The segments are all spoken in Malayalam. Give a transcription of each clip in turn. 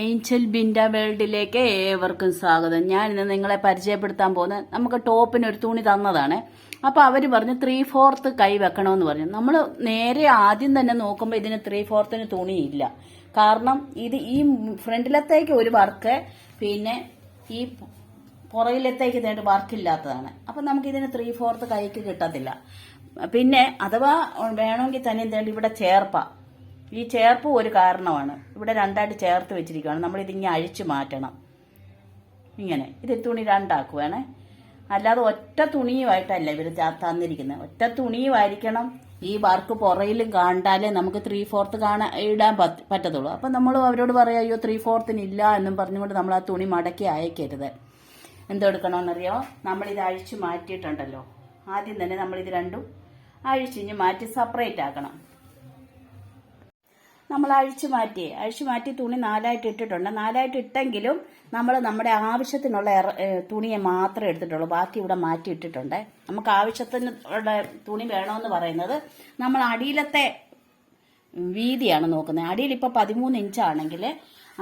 ഏഞ്ചൽ ബിൻഡ വേൾഡിലേക്ക് ഏവർക്കും സ്വാഗതം. ഞാൻ ഇന്ന് നിങ്ങളെ പരിചയപ്പെടുത്താൻ പോകുന്നത് നമുക്ക് ടോപ്പിന് ഒരു തുണി തന്നതാണ്. അപ്പോൾ അവർ പറഞ്ഞു ത്രീ ഫോർത്ത് കൈ വെക്കണമെന്ന് പറഞ്ഞു. നമ്മൾ നേരെ ആദ്യം തന്നെ നോക്കുമ്പോൾ ഇതിന് ത്രീ ഫോർത്തിന് തുണിയില്ല. കാരണം ഇത് ഈ ഫ്രണ്ടിലത്തേക്ക് ഒരു വർക്ക് പിന്നെ ഈ പുറകിലത്തേക്ക് വർക്ക് ഇല്ലാത്തതാണ്. അപ്പം നമുക്ക് ഇതിന് ത്രീ ഫോർത്ത് കൈക്ക് കിട്ടത്തില്ല. പിന്നെ അഥവാ വേണമെങ്കിൽ തന്നെ എന്താണ് ഇവിടെ ചേർപ്പ. ഈ ചേർപ്പ് ഒരു കാരണമാണ്. ഇവിടെ രണ്ടായിട്ട് ചേർത്ത് വെച്ചിരിക്കുകയാണ്. നമ്മൾ ഇതിങ്ങനെ അഴിച്ചു മാറ്റണം. ഇങ്ങനെ. ഇത് തുണി രണ്ടാക്കുവാണേ. അല്ലാതെ ഒറ്റ തുണിയുമായിട്ടല്ല ഇവർ തന്നിരിക്കുന്നത്. ഒറ്റ തുണിയുമായിരിക്കണം ഈ വർക്ക് പുറയിലും കണ്ടാലേ നമുക്ക് ത്രീ ഫോർത്ത് കാണാൻ ഇടാൻ പറ്റ- പറ്റത്തുള്ളൂ. അപ്പം നമ്മൾ അവരോട് പറയാം അയ്യോ ത്രീ ഫോർത്തിന് ഇല്ല എന്നും പറഞ്ഞുകൊണ്ട് നമ്മൾ ആ തുണി മടക്കി അയക്കരുത്. എന്തെടുക്കണമെന്നറിയോ? നമ്മളിത് അഴിച്ചു മാറ്റിയിട്ടുണ്ടല്ലോ. ആദ്യം തന്നെ നമ്മളിത് രണ്ടും അഴിച്ചിഞ്ഞ് മാറ്റി സെപ്പറേറ്റ് ആക്കണം. നമ്മൾ അഴിച്ചു മാറ്റി അഴിച്ചു മാറ്റി തുണി നാലായിട്ട് ഇട്ടിട്ടുണ്ട്. നാലായിട്ട് ഇട്ടെങ്കിലും നമ്മൾ നമ്മുടെ ആവശ്യത്തിനുള്ള തുണിയെ മാത്രമേ എടുത്തിട്ടുള്ളൂ. ബാക്കി ഇവിടെ മാറ്റി ഇട്ടിട്ടുണ്ട്. നമുക്ക് ആവശ്യത്തിന് ഉള്ള തുണി വേണമെന്ന് പറയുന്നത് നമ്മൾ അടിയിലത്തെ വീതിയാണ് നോക്കുന്നത്. അടിയിൽ ഇപ്പോൾ പതിമൂന്ന് ഇഞ്ചാണെങ്കിൽ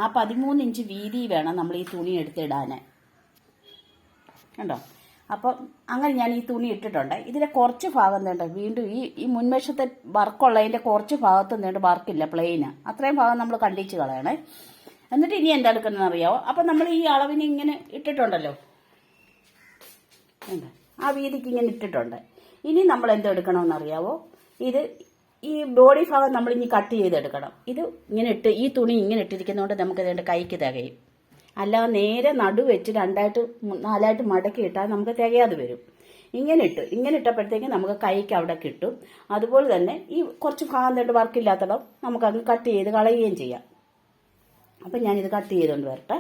ആ പതിമൂന്ന് ഇഞ്ച് വീതി വേണം നമ്മൾ ഈ തുണി എടുത്തിടാൻ കണ്ടോ? അപ്പം അങ്ങനെ ഞാൻ ഈ തുണി ഇട്ടിട്ടുണ്ട്. ഇതിന്റെ കുറച്ച് ഭാഗം നീണ്ട് വീണ്ടും ഈ ഈ മുൻവശത്തെ വർക്കുള്ളതിന്റെ കുറച്ച് ഭാഗത്ത് നീണ്ട് വർക്കില്ല പ്ലെയിന് അത്രയും ഭാഗം നമ്മൾ കണ്ടിച്ച് കളയണേ. എന്നിട്ട് ഇനി എന്താ എടുക്കുന്നതെന്ന് അറിയാമോ അപ്പം നമ്മൾ ഈ അളവിന് ഇങ്ങനെ ഇട്ടിട്ടുണ്ടല്ലോ? ആ വീതിക്ക് ഇങ്ങനെ ഇട്ടിട്ടുണ്ട്. ഇനി നമ്മൾ എന്താ എടുക്കണമെന്ന് അറിയാവോ? ഇത് ഈ ബോഡി ഭാഗം നമ്മൾ ഇനി കട്ട് ചെയ്തെടുക്കണം. ഇത് ഇങ്ങനെ ഇട്ട് ഈ തുണി ഇങ്ങനെ ഇട്ടിരിക്കുന്നതുകൊണ്ട് നമുക്ക് ഇതിന്റെ കൈക്ക് തികയും. അല്ലാതെ നേരെ നടു വെച്ച് രണ്ടായിട്ട് നാലായിട്ട് മടക്കി ഇട്ടാൽ നമുക്ക് തികയാതെ വരും. ഇങ്ങനെ ഇട്ട് ഇങ്ങനെ ഇട്ടപ്പോഴത്തേക്ക് നമുക്ക് കൈക്ക് അവിടെ കിട്ടും. അതുപോലെ തന്നെ ഈ കുറച്ച് ഭാഗം തൊട്ട് വർക്കില്ലാത്തടം നമുക്ക് അങ്ങ് കട്ട് ചെയ്ത് കളയുകയും ചെയ്യാം. അപ്പം ഞാനിത് കട്ട് ചെയ്തുകൊണ്ട് വരട്ടെ.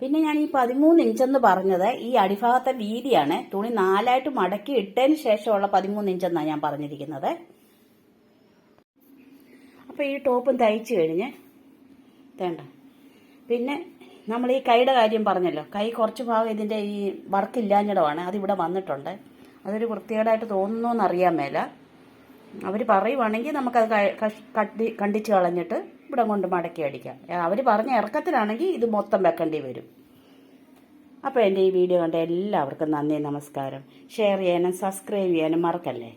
പിന്നെ ഞാൻ ഈ പതിമൂന്ന് ഇഞ്ചെന്ന് പറഞ്ഞത് ഈ അടിഭാഗത്തെ വീതിയാണ്. തുണി നാലായിട്ട് മടക്കി ഇട്ടതിന് ശേഷമുള്ള പതിമൂന്ന് ഇഞ്ചെന്നാണ് ഞാൻ പറഞ്ഞിരിക്കുന്നത്. അപ്പോൾ ഈ ടോപ്പും തയ്ച്ചു കഴിഞ്ഞ് വേണ്ട പിന്നെ നമ്മൾ ഈ കൈയുടെ കാര്യം പറഞ്ഞല്ലോ. കൈ കുറച്ച് ഭാഗം ഇതിന്റെ ഈ വർക്ക് ഇല്ലാഞ്ഞിടമാണ്. അതിവിടെ വന്നിട്ടുണ്ട്. അതൊരു വൃത്തികേടായിട്ട് തോന്നുന്നു എന്നറിയാൻ മേല. അവർ പറയുവാണെങ്കിൽ നമുക്കത് കട്ടി കണ്ടിച്ച് കളഞ്ഞിട്ട് ഇവിടെ കൊണ്ട് മടക്കി അടിക്കാം. അവർ പറഞ്ഞ ഇറക്കത്തിലാണെങ്കിൽ ഇത് മൊത്തം വെക്കേണ്ടി വരും. അപ്പോൾ എന്റെ ഈ വീഡിയോ കണ്ട എല്ലാവർക്കും നന്ദി നമസ്കാരം. ഷെയർ ചെയ്യാനും സബ്സ്ക്രൈബ് ചെയ്യാനും മറക്കല്ലേ?